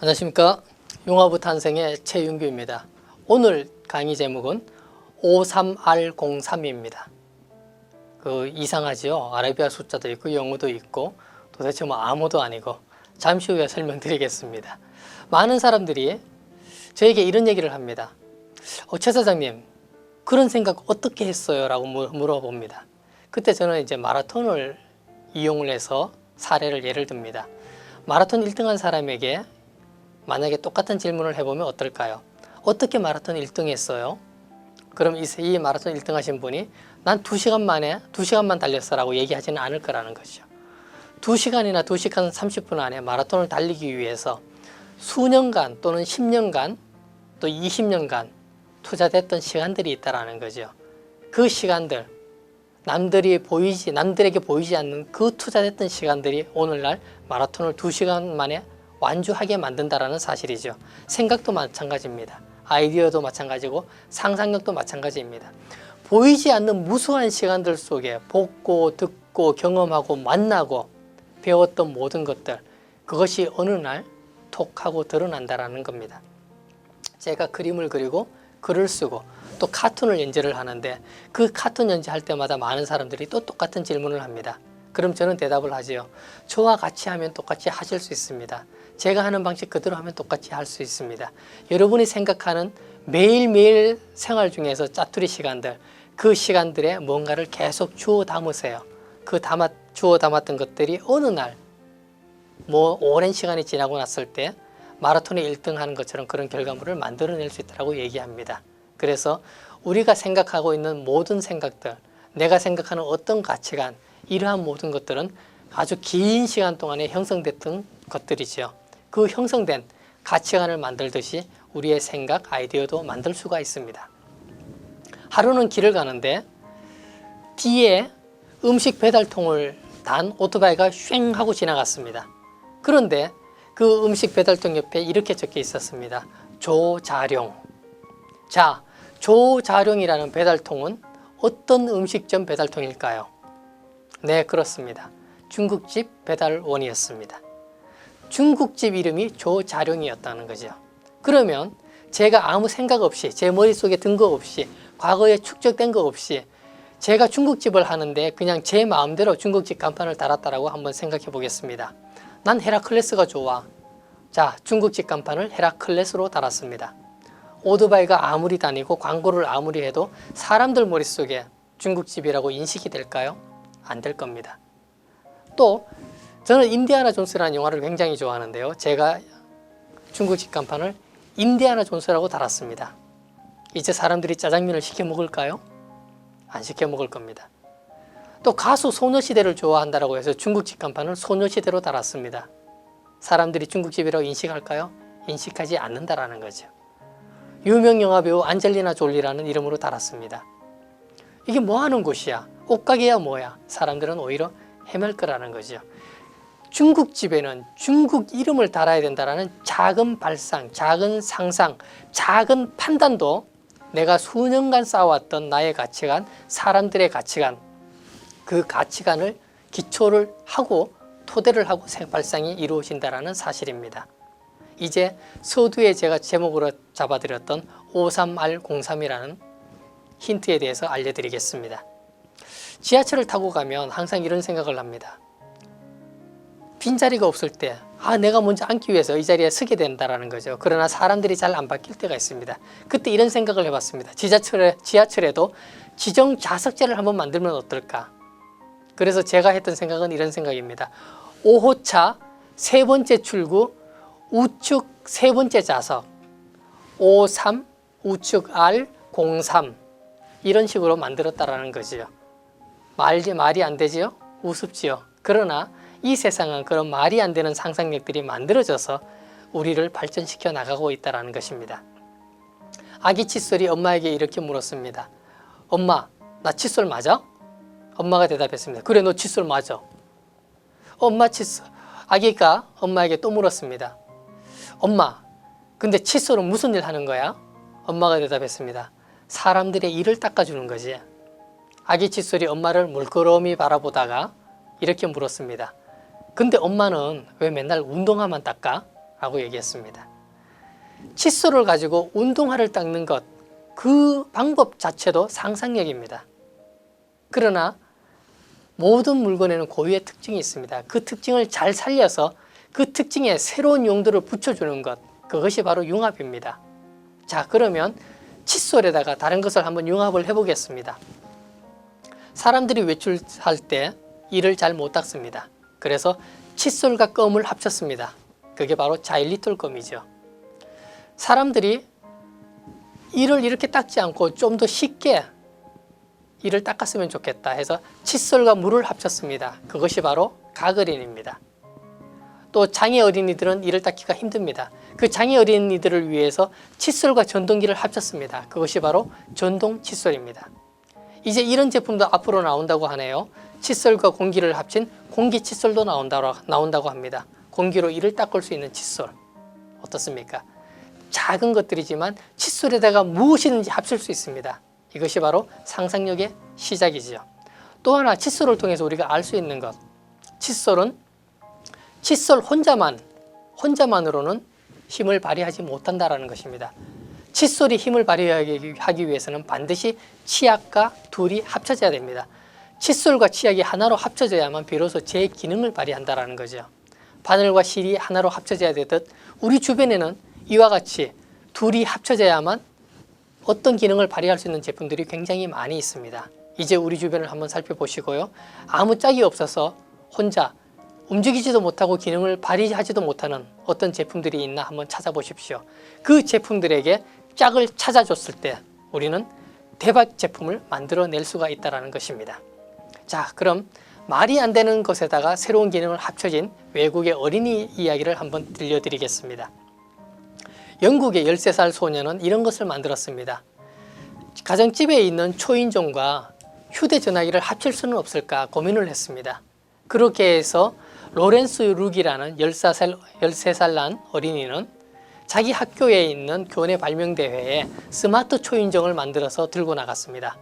안녕하십니까? 용화부 탄생의 최윤규입니다. 오늘 강의 제목은 53R03입니다. 그 이상하지요? 아라비아 숫자도 있고 영어도 있고 도대체 뭐 아무도 아니고 잠시 후에 설명드리겠습니다. 많은 사람들이 저에게 이런 얘기를 합니다. 어, 최 사장님 그런 생각 어떻게 했어요? 라고 물- 물어봅니다. 그때 저는 이제 마라톤을 이용을 해서 사례를 예를 듭니다. 마라톤 1등한 사람에게 만약에 똑같은 질문을 해보면 어떨까요? 어떻게 마라톤 1등 했어요? 그럼 이, 이 마라톤 1등 하신 분이 난 2시간 만에 2시간만 달렸어 라고 얘기하지는 않을 거라는 것이죠. 2시간이나 2시간 30분 안에 마라톤을 달리기 위해서 수년간 또는 10년간 또 20년간 투자됐던 시간들이 있다라는 거죠. 그 시간들 남들이 보이지 남들에게 보이지 않는 그 투자됐던 시간들이 오늘날 마라톤을 2시간 만에 완주하게 만든다라는 사실이죠. 생각도 마찬가지입니다. 아이디어도 마찬가지고 상상력도 마찬가지입니다. 보이지 않는 무수한 시간들 속에 보고 듣고 경험하고 만나고 배웠던 모든 것들 그것이 어느 날 톡 하고 드러난다라는 겁니다. 제가 그림을 그리고 글을 쓰고 또 카툰을 연재를 하는데 그 카툰 연재할 때마다 많은 사람들이 또 똑같은 질문을 합니다. 그럼 저는 대답을 하지요. 저와 같이 하면 똑같이 하실 수 있습니다. 제가 하는 방식 그대로 하면 똑같이 할 수 있습니다. 여러분이 생각하는 매일매일 생활 중에서 짜투리 시간들 그 시간들에 뭔가를 계속 주워 담으세요. 그 담아 주워 담았던 것들이 어느 날 뭐 오랜 시간이 지나고 났을 때 마라톤에 1등 하는 것처럼 그런 결과물을 만들어낼 수 있다고 얘기합니다. 그래서 우리가 생각하고 있는 모든 생각들, 내가 생각하는 어떤 가치관, 이러한 모든 것들은 아주 긴 시간 동안에 형성됐던 것들이죠. 그 형성된 가치관을 만들듯이 우리의 생각, 아이디어도 만들 수가 있습니다. 하루는 길을 가는데 뒤에 음식 배달통을 단 오토바이가 쉥 하고 지나갔습니다. 그런데 그 음식 배달통 옆에 이렇게 적혀 있었습니다. 조자룡. 자, 조자룡이라는 배달통은 어떤 음식점 배달통일까요? 네, 그렇습니다. 중국집 배달원이었습니다. 중국집 이름이 조자룡이었다는 거죠. 그러면 제가 아무 생각 없이 제 머릿속에 든 거 없이 과거에 축적된 거 없이 제가 중국집을 하는데 그냥 제 마음대로 중국집 간판을 달았다라고 한번 생각해 보겠습니다. 난 헤라클레스가 좋아. 자, 중국집 간판을 헤라클레스로 달았습니다. 오토바이가 아무리 다니고 광고를 아무리 해도 사람들 머릿속에 중국집이라고 인식이 될까요? 안 될 겁니다. 또 저는 인디아나 존스라는 영화를 굉장히 좋아하는데요. 제가 중국집 간판을 인디아나 존스라고 달았습니다. 이제 사람들이 짜장면을 시켜 먹을까요? 안 시켜 먹을 겁니다. 또 가수 소녀시대를 좋아한다고 해서 중국집 간판을 소녀시대로 달았습니다. 사람들이 중국집이라고 인식할까요? 인식하지 않는다라는 거죠. 유명 영화 배우 안젤리나 졸리라는 이름으로 달았습니다. 이게 뭐 하는 곳이야? 옷가게야 뭐야? 사람들은 오히려 헤맬 거라는 거죠. 중국집에는 중국 이름을 달아야 된다는 작은 발상, 작은 상상, 작은 판단도 내가 수년간 쌓아왔던 나의 가치관, 사람들의 가치관, 그 가치관을 기초를 하고 토대를 하고 발상이 이루어진다는 사실입니다. 이제 서두에 제가 제목으로 잡아드렸던 53R03이라는 힌트에 대해서 알려드리겠습니다. 지하철을 타고 가면 항상 이런 생각을 합니다. 빈자리가 없을 때, 아, 내가 먼저 앉기 위해서 이 자리에 서게 된다라는 거죠. 그러나 사람들이 잘 안 바뀔 때가 있습니다. 그때 이런 생각을 해봤습니다. 지하철에, 지하철에도 지정 좌석제를 한번 만들면 어떨까? 그래서 제가 했던 생각은 이런 생각입니다. 5호차 세 번째 출구 우측 세 번째 좌석 53 우측 R 03 이런 식으로 만들었다라는 거지요. 말이 말이 안 되지요? 우습지요. 그러나 이 세상은 그런 말이 안 되는 상상력들이 만들어져서 우리를 발전시켜 나가고 있다라는 것입니다. 아기 칫솔이 엄마에게 이렇게 물었습니다. 엄마, 나 칫솔 맞아? 엄마가 대답했습니다. 그래, 너 칫솔 맞아. 엄마 칫솔. 아기가 엄마에게 또 물었습니다. 엄마, 근데 칫솔은 무슨 일 하는 거야? 엄마가 대답했습니다. 사람들의 일을 닦아주는 거지. 아기 칫솔이 엄마를 물끄러미 바라보다가 이렇게 물었습니다. 근데 엄마는 왜 맨날 운동화만 닦아? 라고 얘기했습니다. 칫솔을 가지고 운동화를 닦는 것, 그 방법 자체도 상상력입니다. 그러나 모든 물건에는 고유의 특징이 있습니다. 그 특징을 잘 살려서 그 특징에 새로운 용도를 붙여주는 것, 그것이 바로 융합입니다. 자, 그러면 칫솔에다가 다른 것을 한번 융합을 해보겠습니다. 사람들이 외출할 때 이를 잘 못 닦습니다. 그래서 칫솔과 껌을 합쳤습니다. 그게 바로 자일리톨 껌이죠. 사람들이 이를 이렇게 닦지 않고 좀 더 쉽게 이를 닦았으면 좋겠다 해서 칫솔과 물을 합쳤습니다. 그것이 바로 가그린입니다. 또 장애 어린이들은 이를 닦기가 힘듭니다. 그 장애 어린이들을 위해서 칫솔과 전동기를 합쳤습니다. 그것이 바로 전동 칫솔입니다. 이제 이런 제품도 앞으로 나온다고 하네요. 칫솔과 공기를 합친 공기 칫솔도 나온다고, 나온다고 합니다. 공기로 이를 닦을 수 있는 칫솔. 어떻습니까? 작은 것들이지만 칫솔에다가 무엇이든지 합칠 수 있습니다. 이것이 바로 상상력의 시작이지요. 또 하나 칫솔을 통해서 우리가 알 수 있는 것. 칫솔은 칫솔 혼자만 혼자만으로는 힘을 발휘하지 못한다라는 것입니다. 칫솔이 힘을 발휘하기 위해서는 반드시 치약과 둘이 합쳐져야 됩니다. 칫솔과 치약이 하나로 합쳐져야만 비로소 제 기능을 발휘한다라는 거죠. 바늘과 실이 하나로 합쳐져야 되듯 우리 주변에는 이와 같이 둘이 합쳐져야만 어떤 기능을 발휘할 수 있는 제품들이 굉장히 많이 있습니다. 이제 우리 주변을 한번 살펴보시고요. 아무 짝이 없어서 혼자 움직이지도 못하고 기능을 발휘하지도 못하는 어떤 제품들이 있나 한번 찾아보십시오. 그 제품들에게 짝을 찾아줬을 때 우리는 대박 제품을 만들어낼 수가 있다는 것입니다. 자, 그럼 말이 안 되는 것에다가 새로운 기능을 합쳐진 외국의 어린이 이야기를 한번 들려드리겠습니다. 영국의 13살 소녀는 이런 것을 만들었습니다. 가정집에 있는 초인종과 휴대전화기를 합칠 수는 없을까 고민을 했습니다. 그렇게 해서 로렌스 룩이라는 14살, 13살 난 어린이는 자기 학교에 있는 교내 발명대회에 스마트 초인종을 만들어서 들고 나갔습니다.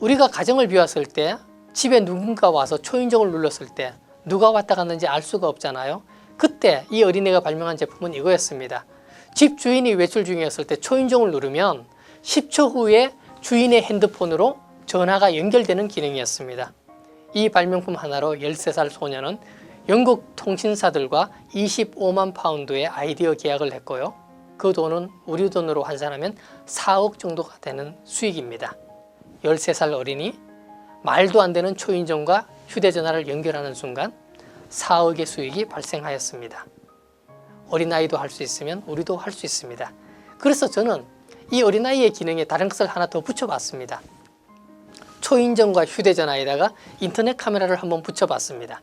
우리가 가정을 비웠을 때 집에 누군가 와서 초인종을 눌렀을 때 누가 왔다 갔는지 알 수가 없잖아요. 그때 이 어린이가 발명한 제품은 이거였습니다. 집 주인이 외출 중이었을 때 초인종을 누르면 10초 후에 주인의 핸드폰으로 전화가 연결되는 기능이었습니다. 이 발명품 하나로 13살 소녀는 영국 통신사들과 25만 파운드의 아이디어 계약을 했고요. 그 돈은 우리 돈으로 환산하면 4억 정도가 되는 수익입니다. 13살 어린이 말도 안 되는 초인종과 휴대전화를 연결하는 순간 4억의 수익이 발생하였습니다. 어린아이도 할 수 있으면 우리도 할 수 있습니다. 그래서 저는 이 어린아이의 기능에 다른 것을 하나 더 붙여봤습니다. 초인종과 휴대전화에다가 인터넷 카메라를 한번 붙여봤습니다.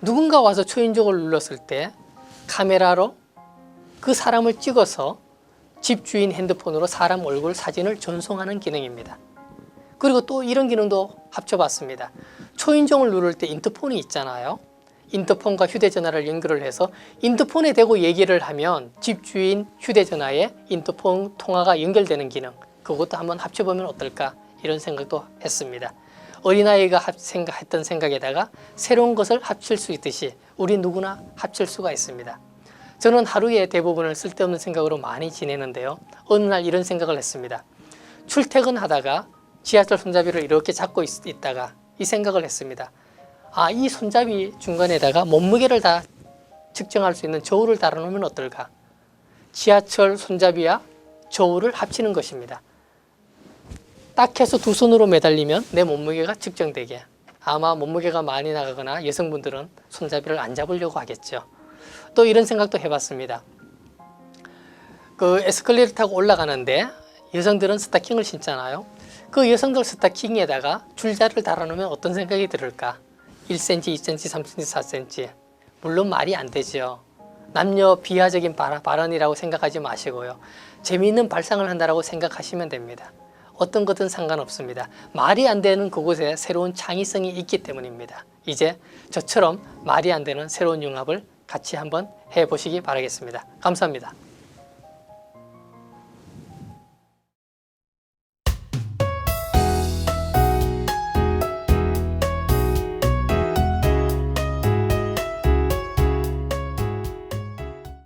누군가 와서 초인종을 눌렀을 때 카메라로 그 사람을 찍어서 집주인 핸드폰으로 사람 얼굴 사진을 전송하는 기능입니다. 그리고 또 이런 기능도 합쳐봤습니다. 초인종을 누를 때 인터폰이 있잖아요. 인터폰과 휴대전화를 연결을 해서 인터폰에 대고 얘기를 하면 집주인 휴대전화에 인터폰 통화가 연결되는 기능 그것도 한번 합쳐보면 어떨까 이런 생각도 했습니다. 어린아이가 생각했던 생각에다가 새로운 것을 합칠 수 있듯이 우리 누구나 합칠 수가 있습니다. 저는 하루에 대부분을 쓸데없는 생각으로 많이 지내는데요. 어느 날 이런 생각을 했습니다. 출퇴근하다가 지하철 손잡이를 이렇게 잡고 있, 있다가 이 생각을 했습니다. 아, 이 손잡이 중간에다가 몸무게를 다 측정할 수 있는 저울을 달아놓으면 어떨까? 지하철 손잡이와 저울을 합치는 것입니다. 딱 해서 두 손으로 매달리면 내 몸무게가 측정되게. 아마 몸무게가 많이 나가거나 여성분들은 손잡이를 안 잡으려고 하겠죠. 또 이런 생각도 해봤습니다. 그 에스컬레이터 타고 올라가는데 여성들은 스타킹을 신잖아요. 그 여성들 스타킹에다가 줄자를 달아놓으면 어떤 생각이 들을까? 1cm, 2cm, 3cm, 4cm. 물론 말이 안 되죠. 남녀 비하적인 발언이라고 생각하지 마시고요. 재미있는 발상을 한다고 생각하시면 됩니다. 어떤 것든 상관없습니다. 말이 안 되는 그곳에 새로운 창의성이 있기 때문입니다. 이제 저처럼 말이 안 되는 새로운 융합을 같이 한번 해보시기 바라겠습니다. 감사합니다.